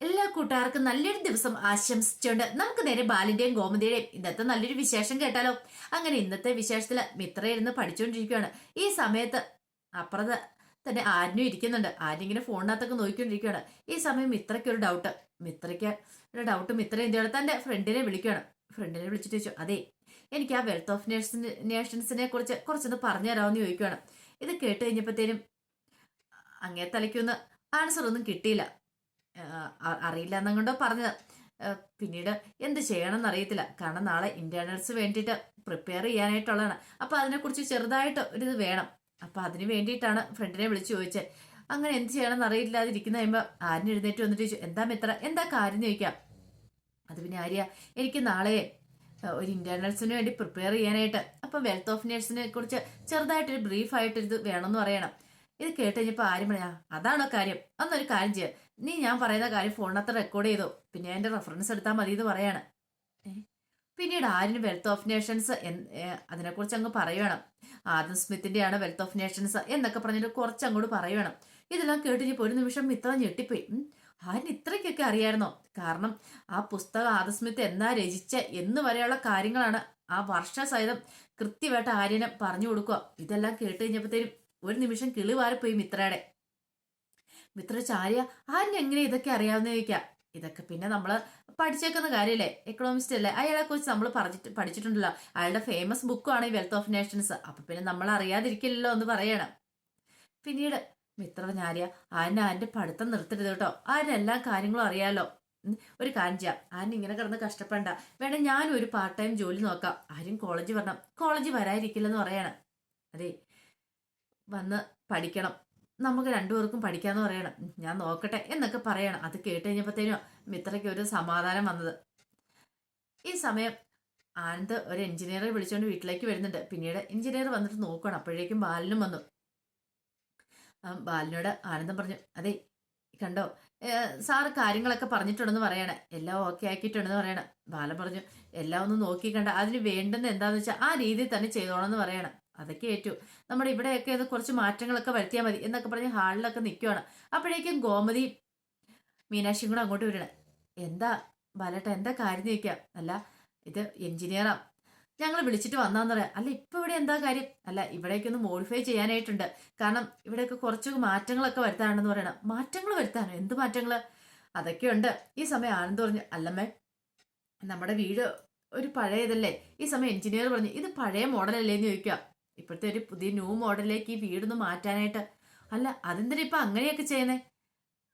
എല്ലാ കൂട്ടുകാർക്കും നല്ലൊരു ദിവസം ആശംസിച്ചുകൊണ്ട് നമുക്ക് നേരെ ബാലിന്റെയും ഗോമതിയുടെയും ഇന്നത്തെ നല്ലൊരു വിശേഷം കേട്ടാലോ? അങ്ങനെ ഇന്നത്തെ വിശേഷത്തിൽ മിത്ര ഇരുന്ന് പഠിച്ചുകൊണ്ടിരിക്കുകയാണ് ഈ സമയത്ത് അപ്പുറത്ത് തന്നെ ആരും ഇരിക്കുന്നുണ്ട്. ആരെങ്കിലും ഇങ്ങനെ ഫോണിനകത്തൊക്കെ നോക്കിക്കൊണ്ടിരിക്കുകയാണ് ഈ സമയം മിത്രയ്ക്ക് ഒരു ഡൗട്ട് മിത്രയ്ക്ക് ഒരു ഡൗട്ട് മിത്ര എന്ത് ചെയ്യണം? തന്റെ ഫ്രണ്ടിനെ വിളിക്കുകയാണ് ഫ്രണ്ടിനെ വിളിച്ചിട്ട് ചോദിച്ചു അതെ എനിക്ക് ആ വെൽത്ത് ഓഫ് നേഷൻസിനെ നേഷൻസിനെ കുറിച്ച് കുറച്ചൊന്ന് പറഞ്ഞു തരാമെന്ന് ചോദിക്കുകയാണ് ഇത് കേട്ട് കഴിഞ്ഞപ്പോഴത്തേനും അങ്ങേ തലയ്ക്കൊന്ന് ആൻസർ ഒന്നും കിട്ടിയില്ല. അറിയില്ല എന്നും കൊണ്ടോ പറഞ്ഞത് പിന്നീട് എന്ത് ചെയ്യണമെന്ന് അറിയത്തില്ല. കാരണം നാളെ ഇന്റേണൽസ് വേണ്ടിയിട്ട് പ്രിപ്പയർ ചെയ്യാനായിട്ടുള്ളതാണ്. അപ്പൊ അതിനെക്കുറിച്ച് ചെറുതായിട്ട് ഒരു വേണം. അപ്പൊ അതിന് വേണ്ടിയിട്ടാണ് ഫ്രണ്ടിനെ വിളിച്ചു ചോദിച്ചത് അങ്ങനെ എന്ത് ചെയ്യണമെന്ന് അറിയില്ലാതിരിക്കുന്ന കഴിയുമ്പോൾ ആര്യൻ എഴുന്നേറ്റ് വന്നിട്ട് ചോദിച്ചു എന്താ മിത്ര എന്താ കാര്യം? ചോദിക്കാം. അത് പിന്നെ ആര്യ എനിക്ക് നാളെ ഒരു ഇന്റേണൽസിന് വേണ്ടി പ്രിപ്പയർ ചെയ്യാനായിട്ട് അപ്പൊ വെൽത്ത് ഓഫ് നേഴ്സിനെ കുറിച്ച് ചെറുതായിട്ടൊരു ബ്രീഫ് ആയിട്ട് ഇത് വേണമെന്ന് പറയണം. ഇത് കേട്ട് കഴിഞ്ഞപ്പോൾ ആരും പറയാ അതാണോ കാര്യം? അന്നൊരു കാര്യം ചെയ്യാം. നീ ഞാൻ പറയുന്ന കാര്യം ഫോണിനകത്ത് റെക്കോർഡ് ചെയ്തോ? പിന്നെ എന്റെ റെഫറൻസ് എടുത്താൽ മതി എന്ന് പറയാണ് പിന്നീട് ആരിന് വെൽത്ത് ഓഫ് നേഷൻസ് അതിനെക്കുറിച്ച് അങ്ങ് പറയുവേണം ആദം സ്മിത്തിന്റെയാണ് വെൽത്ത് ഓഫ് നേഷൻസ് എന്നൊക്കെ പറഞ്ഞിട്ട് കുറച്ച് അങ്ങോട്ട് പറയുവേണം ഇതെല്ലാം കേട്ടിപ്പോ ഒരു നിമിഷം മിത്ര ഞെട്ടിപ്പോയി. ആരിന് ഇത്രയ്ക്കൊക്കെ അറിയായിരുന്നോ? കാരണം ആ പുസ്തകം ആദം സ്മിത്ത് എന്നാ രചിച്ച എന്ന് വരെയുള്ള കാര്യങ്ങളാണ് ആ വർഷ സഹിതം കൃത്യമായിട്ട് ആര്യനെ പറഞ്ഞു കൊടുക്കുക. ഇതെല്ലാം കേട്ട് കഴിഞ്ഞപ്പോഴത്തേനും ഒരു നിമിഷം കിളി വാരിപ്പോയി മിത്രയുടെ. മിത്ര ചാരിയ ആരിന് എങ്ങനെ ഇതൊക്കെ അറിയാവുന്ന ചോദിക്കാം. ഇതൊക്കെ പിന്നെ നമ്മൾ പഠിച്ചേക്കുന്ന കാര്യമല്ലേ എക്കണോമിസ്റ്റ് അല്ലേ? അയാളെ കുറിച്ച് നമ്മൾ പറഞ്ഞിട്ട് പഠിച്ചിട്ടുണ്ടല്ലോ. അയാളുടെ ഫേമസ് ബുക്കുമാണ് ഈ വെൽത്ത് ഓഫ് നേഷൻസ് അപ്പൊ പിന്നെ നമ്മൾ അറിയാതിരിക്കില്ലല്ലോ എന്ന് പറയണം. പിന്നീട് മിത്ര ഞാരിയ ആന ആന്റെ പഠിത്തം നിർത്തരുത് കേട്ടോ. ആരിന് എല്ലാ കാര്യങ്ങളും അറിയാലോ. ഒരു കാര്യം ചെയ്യാം. ആന ഇങ്ങനെ കിടന്ന് കഷ്ടപ്പെടണ്ട. വേണം ഞാനും ഒരു പാർട്ട് ടൈം ജോലി നോക്കാം. ആരും കോളേജ് വരണം. കോളേജ് വരാതിരിക്കില്ലെന്ന് പറയണം. അതെ. വന്ന് പഠിക്കണം. നമുക്ക് രണ്ടുപേർക്കും പഠിക്കാന്ന് പറയണം. ഞാൻ നോക്കട്ടെ എന്നൊക്കെ പറയണം. അത് കേട്ട് കഴിഞ്ഞപ്പോഴത്തേനും മിത്രയ്ക്ക് ഒരു സമാധാനം വന്നത്. ഈ സമയം ആനന്ദ് ഒരു എഞ്ചിനീയറെ വിളിച്ചുകൊണ്ട് വീട്ടിലേക്ക് വരുന്നുണ്ട്. പിന്നീട് എഞ്ചിനീയർ വന്നിട്ട് നോക്കണം. അപ്പോഴേക്കും ബാലനും വന്നു. ബാലിനോട് ആനന്ദം പറഞ്ഞു അതെ കണ്ടോ സാറ് കാര്യങ്ങളൊക്കെ പറഞ്ഞിട്ടുണ്ടെന്ന് പറയണേ. എല്ലാം ഓക്കെ ആക്കിയിട്ടുണ്ടെന്ന് പറയണം. ബാലൻ പറഞ്ഞു എല്ലാം ഒന്ന് നോക്കി കണ്ട അതിന് വേണ്ടുന്ന എന്താണെന്ന് വെച്ചാൽ ആ രീതിയിൽ തന്നെ ചെയ്തോണം എന്ന് പറയണം. അതൊക്കെ ഏറ്റു. നമ്മുടെ ഇവിടെയൊക്കെ അത് കുറച്ച് മാറ്റങ്ങളൊക്കെ വരുത്തിയാൽ മതി എന്നൊക്കെ പറഞ്ഞ് ഹാളിലൊക്കെ നിൽക്കുവാണ് അപ്പോഴേക്കും ഗോമതി മീനാക്ഷിയും കൂടെ അങ്ങോട്ട് വരണേ എന്താ ബാലേട്ട എന്താ കാര്യം ചോദിക്കാം. അല്ല ഇത് എഞ്ചിനീയറാ. ഞങ്ങൾ വിളിച്ചിട്ട് വന്നാന്ന് പറയാം. അല്ല ഇപ്പൊ ഇവിടെ എന്താ കാര്യം? അല്ല ഇവിടേക്ക് ഒന്ന് മോഡിഫൈ ചെയ്യാനായിട്ടുണ്ട്. കാരണം ഇവിടെയൊക്കെ കുറച്ച് മാറ്റങ്ങളൊക്കെ വരുത്താനുണ്ടെന്ന് പറയണം. മാറ്റങ്ങൾ വരുത്താനോ? എന്ത് മാറ്റങ്ങൾ അതൊക്കെ ഉണ്ട്. ഈ സമയം ആനന്ദ് പറഞ്ഞു അല്ലമ്മേ നമ്മുടെ വീട് ഒരു പഴയതല്ലേ? ഈ സമയം എഞ്ചിനീയർ പറഞ്ഞു ഇത് പഴയ മോഡലല്ലേ എന്ന് ചോദിക്കുക ഇപ്പോഴത്തെ ഒരു പുതിയ ന്യൂ മോഡലിലേക്ക് ഈ വീടൊന്ന് മാറ്റാനായിട്ട്. അല്ല അതെന്തിനാ ഇപ്പം അങ്ങനെയൊക്കെ ചെയ്യുന്നേ?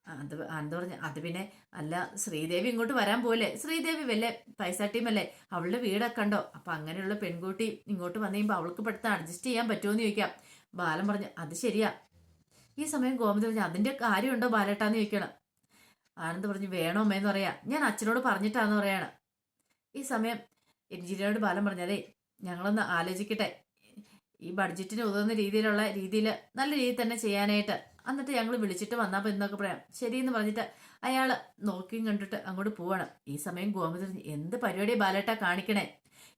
അത് എന്താ പറഞ്ഞ? അത് പിന്നെ അല്ല ശ്രീദേവി ഇങ്ങോട്ട് വരാൻ പോലെ ശ്രീദേവി വല്ലേ? പൈസ ടീമല്ലേ? അവളുടെ വീടൊക്കെ ഉണ്ടോ അപ്പൊ അങ്ങനെയുള്ള പെൺകുട്ടി ഇങ്ങോട്ട് വന്നു കഴിയുമ്പോൾ അവൾക്ക് പെടുത്ത് അഡ്ജസ്റ്റ് ചെയ്യാൻ പറ്റുമോ ചോദിക്കാം. ബാലൻ പറഞ്ഞു അത് ശരിയാ. ഈ സമയം ഗോമതി പറഞ്ഞു അതിന്റെ കാര്യമുണ്ടോ ബാലേട്ടാന്ന് ചോദിക്കണം. ആനന്ദ് പറഞ്ഞു വേണോ അമ്മയെന്ന് പറയാ. ഞാൻ അച്ഛനോട് പറഞ്ഞിട്ടാന്ന് പറയാണ്. ഈ സമയം എഞ്ചിനീയറോട് ബാലൻ പറഞ്ഞു അതെ ഞങ്ങളൊന്ന് ആലോചിക്കട്ടെ. ഈ ബഡ്ജറ്റിന് ഉതകുന്ന രീതിയിലുള്ള രീതിയിൽ നല്ല രീതിയിൽ തന്നെ ചെയ്യാനായിട്ട് എന്നിട്ട് ഞങ്ങൾ വിളിച്ചിട്ട് വന്നപ്പോൾ എന്നൊക്കെ പറയാം. ശരിയെന്ന് പറഞ്ഞിട്ട് അയാൾ നോക്കിയും കണ്ടിട്ട് അങ്ങോട്ട് പോവാണ്. ഈ സമയം ഗോമതി എന്ത് പരിപാടി ബാലേട്ട കാണിക്കണേ?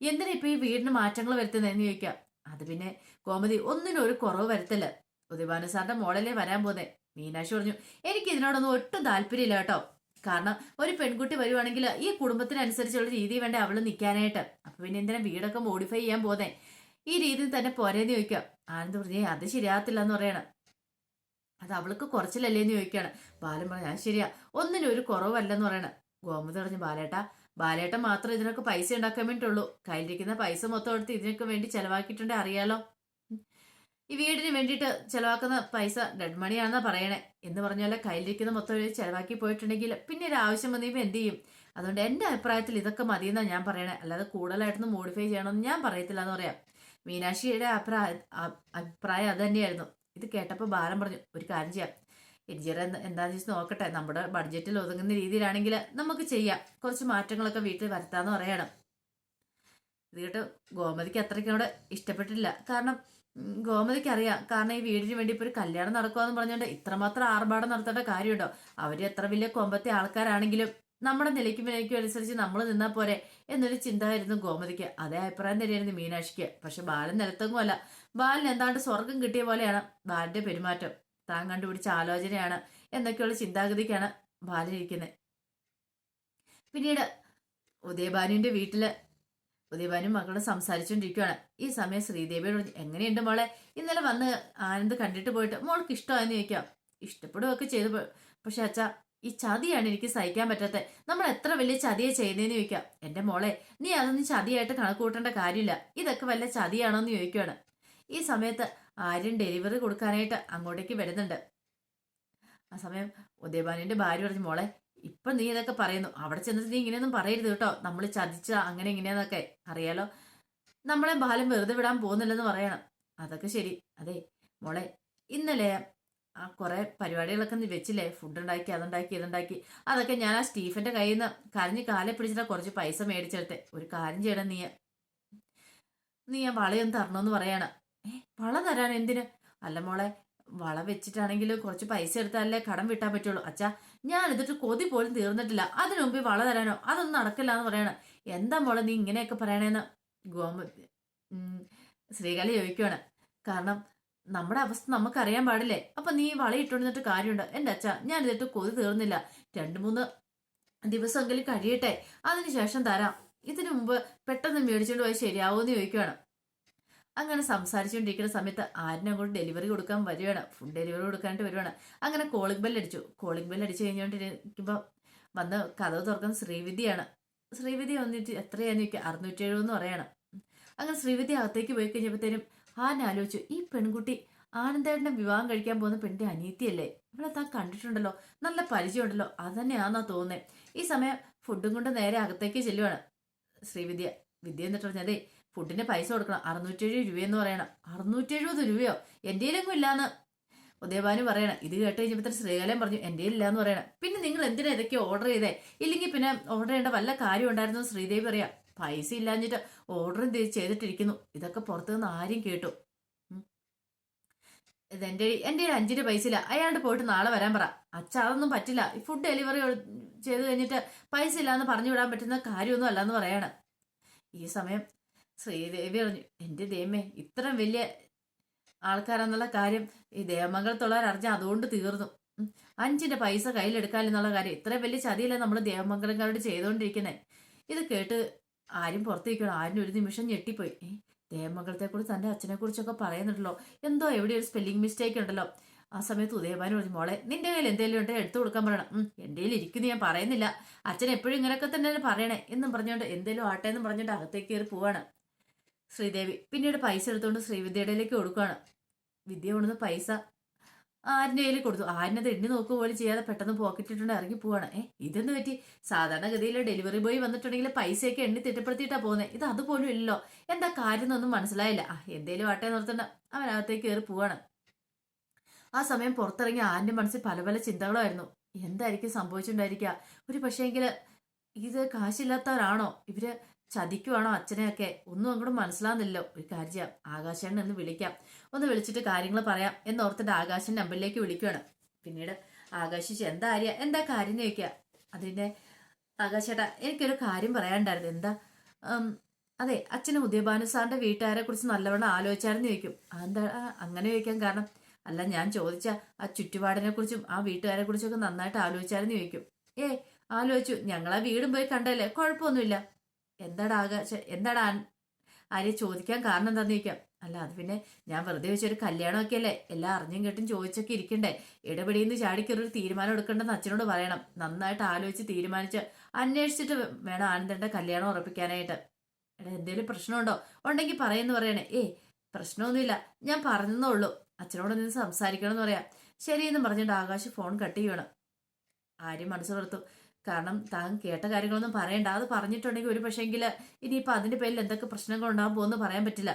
എന്തിനാ ഇപ്പൊ ഈ വീടിന് മാറ്റങ്ങൾ വരുത്തുന്നതെന്ന് ചോദിക്കാം. അത് പിന്നെ ഗോമതി ഒന്നിനും ഒരു കുറവ് വരുത്തില്ല. ഉദിവാന സാറിന്റെ മോഡലേ വരാൻ പോന്നെ? മീനാക്ഷി പറഞ്ഞു എനിക്ക് ഇതിനോടൊന്നും ഒട്ടും താല്പര്യമില്ല കേട്ടോ. കാരണം ഒരു പെൺകുട്ടി വരുവാണെങ്കിൽ ഈ കുടുംബത്തിനനുസരിച്ചുള്ള രീതി വേണ്ട അവൾ നിൽക്കാനായിട്ട് അപ്പൊ പിന്നെ എന്തിനാ വീടൊക്കെ മോഡിഫൈ ചെയ്യാൻ പോന്നെ? ഈ രീതിയിൽ തന്നെ പോരേന്ന് ചോദിക്കാം ആനന്ദ് പ്രതി അത് ശരിയാകത്തില്ല എന്ന് പറയണം. അത് അവൾക്ക് കുറച്ചിലല്ലേ എന്ന് ചോദിക്കാണ് ബാലൻ പറഞ്ഞു ഞാൻ ശരിയാ. ഒന്നിനും ഒരു കുറവല്ലെന്ന് പറയണം. ഗോമതി പറഞ്ഞു ബാലേട്ട ബാലേട്ട മാത്രം ഇതിനൊക്കെ പൈസ ഉണ്ടാക്കാൻ വേണ്ടിയിട്ടുള്ളൂ കയ്യിലിരിക്കുന്ന പൈസ മൊത്തം എടുത്ത് ഇതിനൊക്കെ വേണ്ടി ചെലവാക്കിയിട്ടുണ്ട് അറിയാലോ. ഈ വീടിന് വേണ്ടിയിട്ട് ചെലവാക്കുന്ന പൈസ ഡെഡ് മണിയാണെന്നാ പറയണേ. എന്ന് പറഞ്ഞാൽ കയ്യിലിരിക്കുന്ന മൊത്തം ചെലവാക്കി പോയിട്ടുണ്ടെങ്കിൽ പിന്നെ ഒരു ആവശ്യം വന്നപ്പോൾ എന്ത് ചെയ്യും? അതുകൊണ്ട് എന്റെ അഭിപ്രായത്തിൽ ഇതൊക്കെ മതിയെന്നാ ഞാൻ പറയണേ. അല്ലാതെ കൂടുതലായിട്ടൊന്നും മോഡിഫൈ ചെയ്യണമെന്ന് ഞാൻ പറയത്തില്ല എന്ന് പറയാം. മീനാക്ഷിയുടെ അഭിപ്രായ അഭിപ്രായം അത് തന്നെയായിരുന്നു. ഇത് കേട്ടപ്പോൾ ഭാരം പറഞ്ഞു. ഒരു കാര്യം ചെയ്യാം. എന്ത് എന്താണെന്ന് വെച്ച് നോക്കട്ടെ. നമ്മുടെ ബഡ്ജറ്റിൽ ഒതുങ്ങുന്ന രീതിയിലാണെങ്കിൽ നമുക്ക് ചെയ്യാം. കുറച്ച് മാറ്റങ്ങളൊക്കെ വീട്ടിൽ വരുത്താന്ന് പറയണം. ഇത് കേട്ട് ഗോമതിക്ക് അത്രയ്ക്കോട് ഇഷ്ടപ്പെട്ടില്ല. കാരണം ഗോമതിക്ക് അറിയാം. കാരണം ഈ വീടിന് വേണ്ടി ഇപ്പോൾ ഒരു കല്യാണം നടക്കുവാന്ന് പറഞ്ഞുകൊണ്ട് ഇത്രമാത്രം ആർഭാടം നടത്തേണ്ട കാര്യമുണ്ടോ? അവർ എത്ര വലിയ കൊമ്പത്തെ ആൾക്കാരാണെങ്കിലും നമ്മുടെ നിലയ്ക്കും വിലയ്ക്കും അനുസരിച്ച് നമ്മൾ നിന്നാ പോരെ എന്നൊരു ചിന്തായിരുന്നു ഗോമതിക്ക്. അതേ അഭിപ്രായം തന്നെയായിരുന്നു മീനാക്ഷിക്ക്. പക്ഷെ ബാലൻ നിലത്തെങ്ങുമല്ല ബാലൻ എന്താണ്ട് സ്വർഗം കിട്ടിയ പോലെയാണ് ബാലന്റെ പെരുമാറ്റം. താൻ കണ്ടുപിടിച്ച ആലോചനയാണ് എന്നൊക്കെയുള്ള ചിന്താഗതിക്കാണ് ബാലൻ ഇരിക്കുന്നത് പിന്നീട് ഉദയഭാനുവിന്റെ വീട്ടിൽ ഉദയഭാനും മക്കളും സംസാരിച്ചുകൊണ്ടിരിക്കുകയാണ് ഈ സമയം ശ്രീദേവിയോട് എങ്ങനെയുണ്ട് മോളെ? ഇന്നലെ വന്ന് ആനന്ദ് കണ്ടിട്ട് പോയിട്ട് മോൾക്ക് ഇഷ്ടമായെന്ന് ചോദിക്കാം. ഇഷ്ടപ്പെടുകയൊക്കെ ചെയ്തു പക്ഷെ അച്ഛാ ഈ ചതിയാണ് എനിക്ക് സഹിക്കാൻ പറ്റാത്തത് നമ്മൾ എത്ര വലിയ ചതിയെ ചെയ്യുന്നതെന്ന് ചോദിക്കാം. എന്റെ മോളെ നീ അതൊന്നും ചതിയായിട്ട് കണക്ക് കൂട്ടേണ്ട കാര്യമില്ല. ഇതൊക്കെ വല്ല ചതിയാണോ എന്ന് ചോദിക്കുകയാണ് ഈ സമയത്ത് ആര്യൻ ഡെലിവറി കൊടുക്കാനായിട്ട് അങ്ങോട്ടേക്ക് വരുന്നുണ്ട്. ആ സമയം ഉദയഭാനുവിന്റെ ഭാര്യ പറഞ്ഞു മോളെ ഇപ്പൊ നീ ഇതൊക്കെ പറയുന്നു. അവിടെ ചെന്നിട്ട് നീ ഇങ്ങനെയൊന്നും പറയരുത് കേട്ടോ. നമ്മൾ ചതിച്ച അങ്ങനെ ഇങ്ങനെയെന്നൊക്കെ. അറിയാലോ? നമ്മളെ ബാലം വെറുതെ വിടാൻ പോകുന്നില്ലെന്ന് പറയണം. അതൊക്കെ ശരി. അതെ മോളെ ഇന്നലെ ആ കുറെ പരിപാടികളൊക്കെ നീ വെച്ചില്ലേ? ഫുഡ് ഉണ്ടാക്കി അതുണ്ടാക്കി ഇതുണ്ടാക്കി. അതൊക്കെ ഞാൻ ആ സ്റ്റീഫന്റെ കയ്യിൽ നിന്ന് കരഞ്ഞ് കാലെ പിടിച്ചിട്ട് കുറച്ച് പൈസ മേടിച്ചെടുത്തെ. ഒരു കാര്യം ചെയ്യണം നീ. നീ ആ വളയൊന്ന് തരണമെന്ന് പറയണം. ഏ വള തരാൻ എന്തിന്? അല്ല മോളെ വള വെച്ചിട്ടാണെങ്കിൽ കുറച്ച് പൈസ എടുത്താലേ കടം വിട്ടാൻ പറ്റുള്ളൂ. അച്ഛാ ഞാൻ എന്നിട്ട് കൊതി പോലും തീർന്നിട്ടില്ല. അതിനു മുമ്പ് വള തരാനോ? അതൊന്നും നടക്കില്ല എന്ന് പറയണം. എന്താ മോളെ നീ ഇങ്ങനെയൊക്കെ പറയണേന്ന് ഗോമ ശ്രീകല ചോദിക്കുവാണ്. കാരണം നമ്മുടെ അവസ്ഥ നമുക്കറിയാൻ പാടില്ലേ? അപ്പൊ നീ വളയിട്ടുണ്ടിട്ട് കാര്യമുണ്ട്. എന്റെ അച്ഛ ഞാൻ ഇതിട്ട് കൊതി തീർന്നില്ല. രണ്ടു മൂന്ന് ദിവസമെങ്കിലും കഴിയട്ടെ. അതിനുശേഷം തരാം. ഇതിനു മുമ്പ് പെട്ടെന്ന് മേടിച്ചുകൊണ്ട് പോയി ശരിയാവുമെന്ന് ചോദിക്കുവാണ്. അങ്ങനെ സംസാരിച്ചുകൊണ്ടിരിക്കുന്ന സമയത്ത് ആരിനെ അങ്ങോട്ട് ഡെലിവറി കൊടുക്കാൻ വരികയാണ്. ഫുഡ് ഡെലിവറി കൊടുക്കാനായിട്ട് വരുവാണ്. അങ്ങനെ കോളിംഗ് ബെൽ അടിച്ചു. കോളിംഗ് ബെൽ അടിച്ചു കഴിഞ്ഞുകൊണ്ടിരിക്കുമ്പോൾ വന്ന് കഥ തുറക്കുന്ന ശ്രീവിദ്യയാണ്. ശ്രീവിദ്യ വന്നിട്ട് എത്രയാന്ന് ചോദിക്കുക അറുന്നൂറ്റി എഴുപതെന്ന് പറയണം. അങ്ങനെ ശ്രീവിദ്യ അകത്തേക്ക് പോയി കഴിഞ്ഞപ്പോഴത്തേനും ആൻ ആലോചിച്ചു ഈ പെൺകുട്ടി ആനന്ദേട്ടനെ വിവാഹം കഴിക്കാൻ പോകുന്ന പെണ്ണിന്റെ അനിയത്തിയല്ലേ ഇവിടെ താൻ കണ്ടിട്ടുണ്ടല്ലോ നല്ല പരിചയമുണ്ടല്ലോ അത് തന്നെയാണെന്നാ തോന്നുന്നത് ഈ സമയം ഫുഡും കൊണ്ട് നേരെ അകത്തേക്ക് ചെല്ലുവാണ്. ശ്രീവിദ്യ വിദ്യ എന്നിട്ട് പറഞ്ഞതേ ഫുഡിന് പൈസ കൊടുക്കണം അറുന്നൂറ്റി എഴുപത് രൂപയെന്ന് പറയണം. അറുന്നൂറ്റി എഴുപത് രൂപയോ? എന്റെ കയ്യിലെങ്ങും ഇല്ലാന്ന്. ഉദയഭാനു പറയണം ഇത് കേട്ട് കഴിഞ്ഞപ്പോൾ ശ്രീകലം പറഞ്ഞു എന്റെ ഇല്ലാന്ന് പറയണം. പിന്നെ നിങ്ങൾ എന്തിനാ ഇതൊക്കെ ഓർഡർ ചെയ്തേ? ഇല്ലെങ്കിൽ പിന്നെ ഓർഡർ ചെയ്യേണ്ട വല്ല കാര്യം ഉണ്ടായിരുന്നു? ശ്രീദേവി പറയാം പൈസ ഇല്ലാഞ്ഞിട്ട് ഓർഡറും ചെയ്തിട്ടിരിക്കുന്നു. ഇതൊക്കെ പുറത്തു നിന്ന് ആരും കേട്ടു. ഇതെന്റെ എന്റെ അഞ്ചിന്റെ അഞ്ചിന് പൈസ ഇല്ല. അയാളുടെ പോയിട്ട് നാളെ വരാൻ പറ. അച്ഛ അതൊന്നും പറ്റില്ല. ഈ ഫുഡ് ഡെലിവറി ചെയ്ത് കഴിഞ്ഞിട്ട് പൈസ ഇല്ലാന്ന് പറഞ്ഞു വിടാൻ പറ്റുന്ന കാര്യമൊന്നും അല്ലെന്ന് പറയാണ്. ഈ സമയം ശ്രീദേവി പറഞ്ഞു എന്റെ ദൈവമേ ഇത്രയും വലിയ ആൾക്കാരെന്നുള്ള കാര്യം ഈ ദേവമംഗലത്തുള്ളവർ അറിഞ്ഞ അതുകൊണ്ട് തീർന്നു. അഞ്ചിന്റെ പൈസ കയ്യിലെടുക്കാനെന്നുള്ള കാര്യം. ഇത്രയും വലിയ ചതിയില്ല നമ്മൾ ദേവമംഗലക്കാരോട് ചെയ്തുകൊണ്ടിരിക്കുന്നത് ഇത് കേട്ട് ആരും പുറത്തേക്കണം ആരും ഒരു നിമിഷം ഞെട്ടിപ്പോയി. ഏ ദേവമംഗലത്തെ കുറിച്ച് തന്റെ അച്ഛനെ കുറിച്ചൊക്കെ പറയുന്നുണ്ടല്ലോ. എന്തോ എവിടെ ഒരു സ്പെല്ലിംഗ് മിസ്റ്റേക്ക് ഉണ്ടല്ലോ. ആ സമയത്ത് ഉദയഭാനു പറഞ്ഞു മോളെ നിന്റെ കയ്യിൽ എന്തെങ്കിലും ഉണ്ടെങ്കിൽ എടുത്തു കൊടുക്കാൻ പറയണം. എന്റെ കയ്യിൽ ഇരിക്കുന്നു ഞാൻ പറയുന്നില്ല. അച്ഛൻ എപ്പോഴും ഇങ്ങനെയൊക്കെ തന്നെ പറയണേ എന്നും പറഞ്ഞുകൊണ്ട് എന്തേലും ആട്ടെ എന്ന് പറഞ്ഞുകൊണ്ട് അകത്തേക്ക് കയറി പോവാണ് ശ്രീദേവി. പിന്നീട് പൈസ എടുത്തുകൊണ്ട് ശ്രീവിദ്യയുടെ കൊടുക്കുകയാണ് വിദ്യ കൊണ്ടുവന്ന് പൈസ ആരിന്റെ കയ്യിൽ കൊടുത്തു. ആരിനത് എണ്ണി നോക്കുക പോലും ചെയ്യാതെ പെട്ടെന്ന് പോക്കറ്റിട്ടുണ്ട് ഇറങ്ങി പോവാണ്. ഏ ഇതെന്ന് പറ്റി? സാധാരണഗതിയിൽ ഡെലിവറി ബോയ് വന്നിട്ടുണ്ടെങ്കിൽ പൈസയൊക്കെ എണ്ണി തിട്ടപ്പെടുത്തിയിട്ടാ പോകുന്നത് ഇത് അതുപോലും ഇല്ലല്ലോ. എന്താ കാര്യം എന്നൊന്നും മനസ്സിലായില്ല. ആ എന്തേലും ആട്ടെ നിർത്തണ്ട അവൻ അകത്തേക്ക് കയറി പോവാണ്. ആ സമയം പുറത്തിറങ്ങി ആരിന്റെ മനസ്സിൽ പല പല ചിന്തകളായിരുന്നു. എന്തായിരിക്കും സംഭവിച്ചിട്ടുണ്ടായിരിക്കുക ഒരു പക്ഷേങ്കിൽ ഇത് കാശില്ലാത്തവരാണോ? ഇവർ ചതിക്കുവാണോ അച്ഛനെയൊക്കെ? ഒന്നും അങ്ങോട്ട് മനസ്സിലാകുന്നില്ല ഒരു കാര്യം ആകാശേണ് എന്ന് വിളിക്കാം. ഒന്ന് വിളിച്ചിട്ട് കാര്യങ്ങൾ പറയാം എന്നോർത്തിട്ട് ആകാശൻ നമ്പറിലേക്ക് വിളിക്കുകയാണ് പിന്നീട് ആകാശിച്ച് എന്താ ആര്യ? എന്താ കാര്യം? ചോദിക്കുക. അതിന്റെ ആകാശേട്ടാ എനിക്കൊരു കാര്യം പറയാണ്ടായിരുന്നു എന്താ? അതെ അച്ഛന് ഉദയഭാനു സാറിന്റെ വീട്ടുകാരെ കുറിച്ച് നല്ലവണ്ണം ആലോചിച്ചായിരുന്നു ചോദിക്കും. അതെന്താ? അങ്ങനെ ചോദിക്കാൻ കാരണം? അല്ല ഞാൻ ചോദിച്ച ആ ചുറ്റുപാടിനെ കുറിച്ചും ആ വീട്ടുകാരെ കുറിച്ചും ഒക്കെ നന്നായിട്ട് ആലോചിച്ചായിരുന്നു ചോദിക്കും. ഏ ആലോചിച്ചു. ഞങ്ങളെ വീടും പോയി കണ്ടല്ലേ? കുഴപ്പമൊന്നുമില്ല. എന്താടാ ആകാശ എന്താടാ ആര്യ ചോദിക്കാൻ കാരണം എന്താന്ന് ചോദിക്കാം. അല്ല അത് പിന്നെ ഞാൻ വെറുതെ വെച്ചൊരു കല്യാണമൊക്കെ അല്ലേ? എല്ലാം അറിഞ്ഞും കേട്ടും ചോദിച്ചൊക്കെ ഇരിക്കണ്ടേ? ഇടപെടിയെന്ന് ചാടിക്കൊരു തീരുമാനം എടുക്കേണ്ടെന്ന് അച്ഛനോട് പറയണം. നന്നായിട്ട് ആലോചിച്ച് തീരുമാനിച്ച് അന്വേഷിച്ചിട്ട് വേണം ആനന്ദന്റെ കല്യാണം ഉറപ്പിക്കാനായിട്ട്. എടാ എന്തേലും പ്രശ്നമുണ്ടോ? ഉണ്ടെങ്കിൽ പറയുന്നു പറയണേ. ഏ പ്രശ്നമൊന്നുമില്ല. ഞാൻ പറഞ്ഞതേ ഉള്ളൂ. അച്ഛനോട് നിന്ന് സംസാരിക്കണം എന്ന് പറയാം. ശരിയെന്ന് പറഞ്ഞിട്ട് ആകാശ് ഫോൺ കട്ട് ചെയ്യണം. ആര്യം മനസ്സ് കൊടുത്തു കാരണം താൻ കേട്ട കാര്യങ്ങളൊന്നും പറയണ്ട. അത് പറഞ്ഞിട്ടുണ്ടെങ്കിൽ ഒരു പക്ഷേങ്കിൽ ഇനിയിപ്പോൾ അതിന്റെ പേരിൽ എന്തൊക്കെ പ്രശ്നങ്ങൾ ഉണ്ടാകാൻ പോകുമെന്ന് പറയാൻ പറ്റില്ല.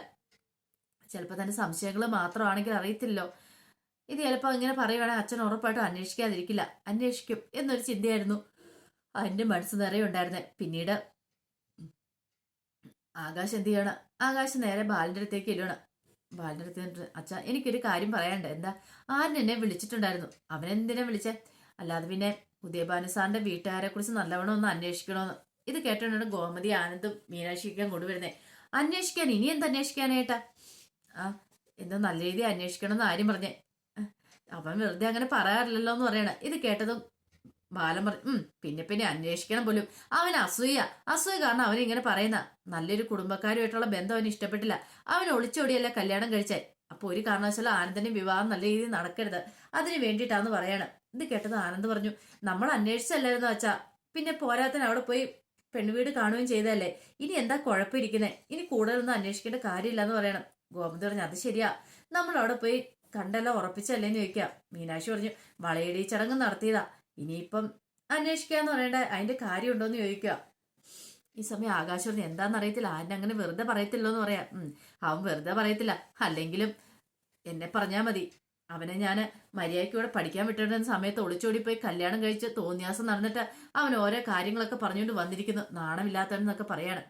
ചിലപ്പോൾ തന്നെ സംശയങ്ങൾ മാത്രമാണെങ്കിൽ അറിയത്തില്ലല്ലോ ഇത് ചിലപ്പോൾ ഇങ്ങനെ പറയുവാണെങ്കിൽ അച്ഛൻ ഉറപ്പായിട്ടും അന്വേഷിക്കാതിരിക്കില്ല. അന്വേഷിക്കും എന്നൊരു ചിന്തയായിരുന്നു അതിന്റെ മനസ്സ് നിറയെ ഉണ്ടായിരുന്നത് പിന്നീട് ആകാശ് എന്ത് ചെയ്യണം? ആകാശ് നേരെ ബാലിന്റെ അടുത്തേക്ക് ഇല്ലണം ബാലിന്റെ അടുത്ത് അച്ഛാ എനിക്കൊരു കാര്യം പറയാനുണ്ട്. എന്താ? ആരും എന്നെ വിളിച്ചിട്ടുണ്ടായിരുന്നു. അവനെന്തിനാ വിളിച്ചേ? അല്ലാതെ പിന്നെ ഉദയഭാനു സാറിന്റെ വീട്ടുകാരെ കുറിച്ച് നല്ലവണ്ണം ഒന്ന് അന്വേഷിക്കണമെന്ന് ഇത് കേട്ടോണ്ടാണ് ഗോമതി ആനന്ദും മീനാക്ഷിക്കാൻ കൊണ്ടുവരുന്നത് അന്വേഷിക്കാൻ ഇനി എന്ത് അന്വേഷിക്കാനായിട്ടാ ആ എന്തോ നല്ല രീതി അന്വേഷിക്കണം എന്ന് ആരും പറഞ്ഞേ. അവൻ വെറുതെ അങ്ങനെ പറയാറില്ലല്ലോ എന്ന് പറയണ. ഇത് കേട്ടതും ബാലൻ പറഞ്ഞു ഉം പിന്നെ പിന്നെ അന്വേഷിക്കണം പോലും. അവൻ അസൂയ. അസൂയ കാരണം അവൻ ഇങ്ങനെ പറയുന്ന. നല്ലൊരു കുടുംബക്കാരുമായിട്ടുള്ള ബന്ധം അവന് ഇഷ്ടപ്പെട്ടില്ല. അവൻ ഒളിച്ചോടിയല്ല കല്യാണം കഴിച്ചാൽ. അപ്പൊ ഒരു കാരണവശാലും ആനന്ദന്റെ വിവാഹം നല്ല രീതിയിൽ നടക്കരുത്. അതിന് വേണ്ടിയിട്ടാന്ന് പറയാണ്. ഇത് കേട്ടത് ആനന്ദ് പറഞ്ഞു നമ്മൾ അന്വേഷിച്ചല്ലായിരുന്നു അച്ഛാ? പിന്നെ പോരാത്തന് അവിടെ പോയി പെൺവീട് കാണുകയും ചെയ്തല്ലേ ഇനി എന്താ കുഴപ്പമിരിക്കുന്നേ? ഇനി കൂടുതലൊന്നും അന്വേഷിക്കേണ്ട കാര്യമില്ല എന്ന് പറയണം. ഗോപന്ത് പറഞ്ഞു അത് ശരിയാ. നമ്മൾ അവിടെ പോയി കണ്ടല്ല ഉറപ്പിച്ചല്ലേന്ന് ചോദിക്കുക മീനാക്ഷി പറഞ്ഞു വളയടി ചടങ്ങ് നടത്തിയതാ. ഇനിയിപ്പം അന്വേഷിക്കാന്ന് പറയണ്ട? അതിന്റെ കാര്യമുണ്ടോന്ന് ചോദിക്കുക ഈ സമയം ആകാശം അറിയത്തില്ല ആരും അങ്ങനെ വെറുതെ പറയത്തില്ലോ എന്ന് പറയാം അവൻ വെറുതെ പറയത്തില്ല. അല്ലെങ്കിലും എന്നെ പറഞ്ഞാൽ മതി. അവനെ ഞാൻ മര്യാദയ്ക്ക് ഇവിടെ പഠിക്കാൻ വിട്ടിരുന്ന സമയത്ത് ഒളിച്ചോടി പോയി കല്യാണം കഴിച്ച് തോന്നിയാസം നടന്നിട്ട് അവൻ ഓരോ കാര്യങ്ങളൊക്കെ പറഞ്ഞുകൊണ്ട് വന്നിരിക്കുന്നു. നാണമില്ലാത്തവനെന്നൊക്കെ പറയാണ്.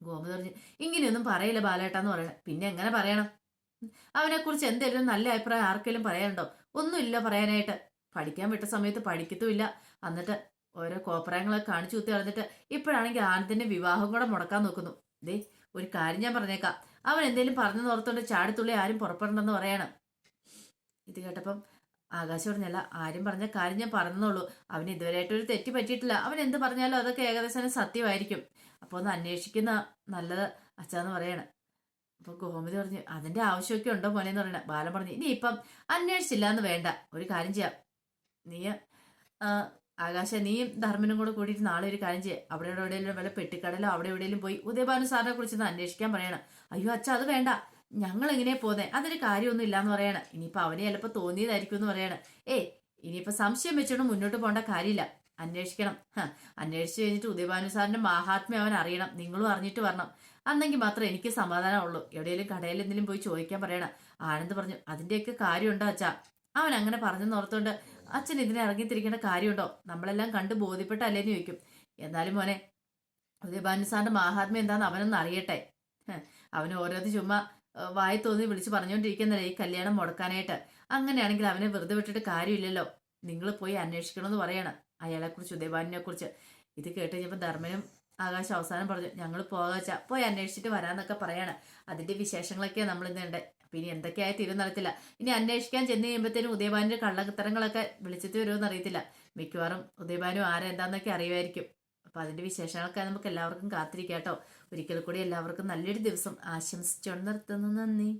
ഗോമതി പറഞ്ഞു ഇങ്ങനെയൊന്നും പറയില്ല ബാലേട്ടാന്ന് പറയണേ. പിന്നെ എങ്ങനെ പറയണം? അവനെക്കുറിച്ച് എന്തെങ്കിലും നല്ല അഭിപ്രായം ആർക്കെങ്കിലും പറയാനുണ്ടോ? ഒന്നുമില്ല പറയാനായിട്ട്. പഠിക്കാൻ വിട്ട സമയത്ത് പഠിക്കത്തുമില്ല. എന്നിട്ട് ഓരോ കോപ്രായങ്ങളൊക്കെ കാണിച്ചു കുത്തി കളഞ്ഞിട്ട് ഇപ്പോഴാണെങ്കിൽ ആനന്ദിന്റെ വിവാഹം കൂടെ മുടക്കാൻ നോക്കുന്നു. ദേ ഒരു കാര്യം ഞാൻ പറഞ്ഞേക്കാം. അവൻ എന്തെങ്കിലും പറഞ്ഞു നോർത്തോണ്ട് ചാടിത്തുള്ളി ആരും പുറപ്പെടണമെന്ന് പറയണം. ഇത് കേട്ടപ്പം ആകാശം പറഞ്ഞല്ല ആരും പറഞ്ഞ കാര്യം ഞാൻ പറഞ്ഞുള്ളൂ അവന് ഇതുവരെയായിട്ട് ഒരു തെറ്റ് പറ്റിയിട്ടില്ല. അവൻ എന്ത് പറഞ്ഞാലും അതൊക്കെ ഏകദേശം സത്യമായിരിക്കും. അപ്പോൾ ഒന്ന് അന്വേഷിക്കുന്ന നല്ലത് അച്ഛാന്ന് പറയണം. അപ്പോൾ ഗോമതി പറഞ്ഞു അതിന്റെ ആവശ്യമൊക്കെ ഉണ്ടോ മോനെ എന്ന് പറയണ. ബാലൻ പറഞ്ഞു ഇനി ഇപ്പം അന്വേഷിച്ചില്ല എന്ന് വേണ്ട. ഒരു കാര്യം ചെയ്യാം. നീ ആകാശ നീയും ധർമ്മനും കൂടെ കൂടിയിട്ട് നാളെ ഒരു കാര്യം ചെയ്യാം. അവിടെ എവിടെയെങ്കിലും വല്ല പെട്ടിക്കടലോ അവിടെ എവിടെയെങ്കിലും പോയി ഉദയഭാനു സാറിനെ കുറിച്ച് ഒന്ന് അന്വേഷിക്കാൻ പറയണം. അയ്യോ അച്ഛാ അത് വേണ്ട. ഞങ്ങൾ എങ്ങനെ പോന്നെ? അതൊരു കാര്യമൊന്നും ഇല്ലാന്ന് പറയാണ്. ഇനിയിപ്പോ അവനെ ചിലപ്പോ തോന്നിയതായിരിക്കും എന്ന് പറയാണ്. ഏ ഇനിയിപ്പോ സംശയം വെച്ചോണ്ട് മുന്നോട്ട് പോകേണ്ട കാര്യമില്ല. അന്വേഷിക്കണം. അന്വേഷിച്ചു കഴിഞ്ഞിട്ട് ഉദയഭാനു സാറിന്റെ മഹാത്മ്യം അവൻ അറിയണം. നിങ്ങളും അറിഞ്ഞിട്ട് വരണം. അന്നെങ്കിൽ മാത്രമേ എനിക്ക് സമാധാനമുള്ളൂ. എവിടെയെങ്കിലും കടയിൽ എന്തെങ്കിലും പോയി ചോദിക്കാൻ പറയണം. ആനന്ദ് പറഞ്ഞു അതിന്റെയൊക്കെ കാര്യമുണ്ടോ അച്ഛാ? അവൻ അങ്ങനെ പറഞ്ഞെന്ന് ഓർത്തുകൊണ്ട് അച്ഛൻ ഇതിനെ ഇറങ്ങിത്തിരിക്കേണ്ട കാര്യമുണ്ടോ? നമ്മളെല്ലാം കണ്ട് ബോധ്യപ്പെട്ടല്ലേന്ന് ചോദിക്കും. എന്നാലും മോനെ ഉദയഭാനു സാറിന്റെ മഹാത്മ്യം എന്താണെന്ന് അവനൊന്ന് അറിയട്ടെ. അവന് ഓരോന്ന് ചുമ്മാ വായി തോന്നി വിളിച്ച് പറഞ്ഞുകൊണ്ടിരിക്കുന്നല്ലേ ഈ കല്യാണം മുടക്കാനായിട്ട്. അങ്ങനെയാണെങ്കിൽ അവനെ വെറുതെ വിട്ടിട്ട് കാര്യമില്ലല്ലോ. നിങ്ങൾ പോയി അന്വേഷിക്കണമെന്ന് പറയണം അയാളെക്കുറിച്ച് ഉദയഭാനിനെ കുറിച്ച് ഇത് കേട്ട് കഴിഞ്ഞപ്പോൾ ധർമ്മനും ആകാശ അവസാനം പറഞ്ഞു ഞങ്ങൾ പോകാച്ച പോയി അന്വേഷിച്ചിട്ട് വരാന്നൊക്കെ പറയാണ്. അതിന്റെ വിശേഷങ്ങളൊക്കെയാണ് നമ്മൾ ഇന്നുണ്ട് ഇനി എന്തൊക്കെയായി തീരുന്നറിയത്തില്ല ഇനി അന്വേഷിക്കാൻ ചെന്ന് കഴിയുമ്പോഴത്തേനും ഉദയഭാനിന്റെ കള്ളത്തരങ്ങളൊക്കെ വിളിച്ചിട്ട് വരുമെന്ന് മിക്കവാറും ഉദയഭാനു ആരെന്താന്നൊക്കെ അറിയുമായിരിക്കും. അപ്പൊ അതിന്റെ വിശേഷങ്ങളൊക്കെ നമുക്ക് എല്ലാവർക്കും കാത്തിരിക്കാം കേട്ടോ. ഒരിക്കൽ കൂടി എല്ലാവർക്കും നല്ലൊരു ദിവസം ആശംസിച്ചുകൊണ്ട് നിർത്തുന്നു. നന്ദി.